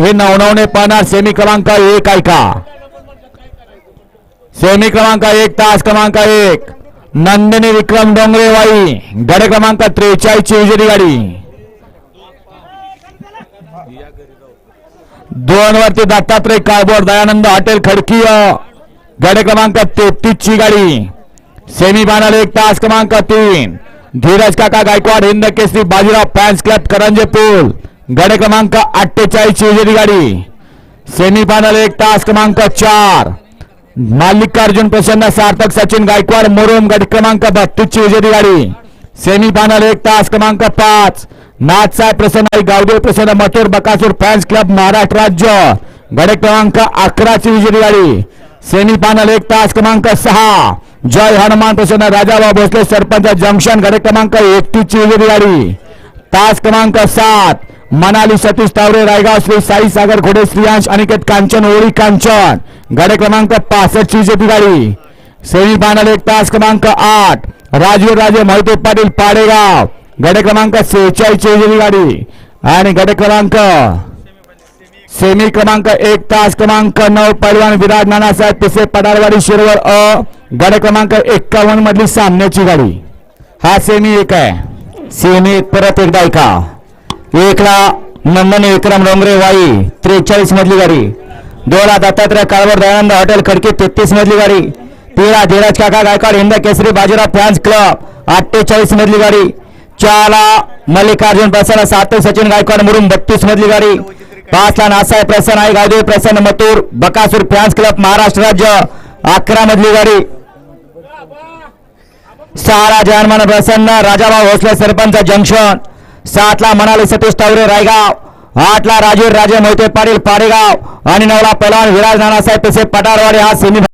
नवनवणे पाहणार सेमी क्रमांक एक ऐका सेमी क्रमांक एक तास क्रमांक एक, नंदिनी विक्रम डोंगरेवाई गड क्रमांक त्रेचाळीस ची उजेडी गाडी दोन वरती दत्तात्रय काळभोर दयानंद हॉटेल खडकी गड क्रमांक तेहतीस ची गाडी सेमी फायनल एक तास क्रमांक तीन, धीरज काका गायकवाड हिंद केसरी बाजीराव फॅन्स क्लब करंजे पूल गड क्रमांक अठ्ठेचाळीस ची गाडी. सेमी फायनल एक तास क्रमांक चार. मल्लिकार्जुन प्रसन्न सार्थक सचिन गायकवाड मोरोम गट क्रमांक बत्तीसची ची गाडी. सेमी फायनल एक तास क्रमांक पाच. नाथसाहेब प्रसन्न गावदेव प्रसन्न मथुर बकासूर फॅन्स क्लब महाराष्ट्र राज्य. गडे क्रमांक अकराची ची गाडी. सेमी फायनल एक तास क्रमांक सहा. जय हनुमान प्रसन्न राजाबा भोसले सरपंच जंक्शन गडे क्रमांक एकटीची ची गाडी. तास क्रमांक सात. मनाली सतीश तावरे रायगाव श्री साई सागर घोडे श्रीयांश अनिकेत कांचन ओळी कांचन. गाडी क्रमांक पासष्ट ची जेपी गाडी सेमी फायनल एक तास क्रमांक आठ. राजवीर राजे मोहिते पाटील पाडेगाव. गडे क्रमांक सेहेचाळीस ची गाडी आणि गडे क्रमांक सेमी क्रमांक एक तास क्रमांक नऊ पैलवान विराज नानासाहेब पिसे पडारवाडी शिरवर अ. गाडी क्रमांक एक्कावन्न मधली सामन्याची गाडी. हा सेमी एक आहे. सेमी परत एकदा ऐका. एकला नंदनी विक्रम डोंगरे वाई त्रेचाळीस मधली गाडी. दोळा दत्तात्रय काळवर दयानंद हॉटेल खडकी तेहतीस मधली गाडी. तेरा धीरज काका गायकवाड हिंद केसरी बाजीराव फॅन्स क्लब अठ्ठेचाळीस मधली गाडी. चारला मल्लिकार्जुन प्रसन्न सातव सचिन गायकवाड मुरुम बत्तीस मधली गाडी. पाचला नासाय प्रसन्न आई गावदेव प्रसन्न मतूर बकासूर फॅन्स क्लब महाराष्ट्र राज्य अकरा मधली गाडी. सहाला जयमान प्रसन्न राजाभाऊ भोसले सरपंच जंक्शन. सातला मनाली सतीश तावरे रायगाव. आठला राजीव राजे मोहिते पाटील पाडेगाव. आणि नवला पहिलवान विराज नानासाहेब तसे पटारवाडे हा सेमी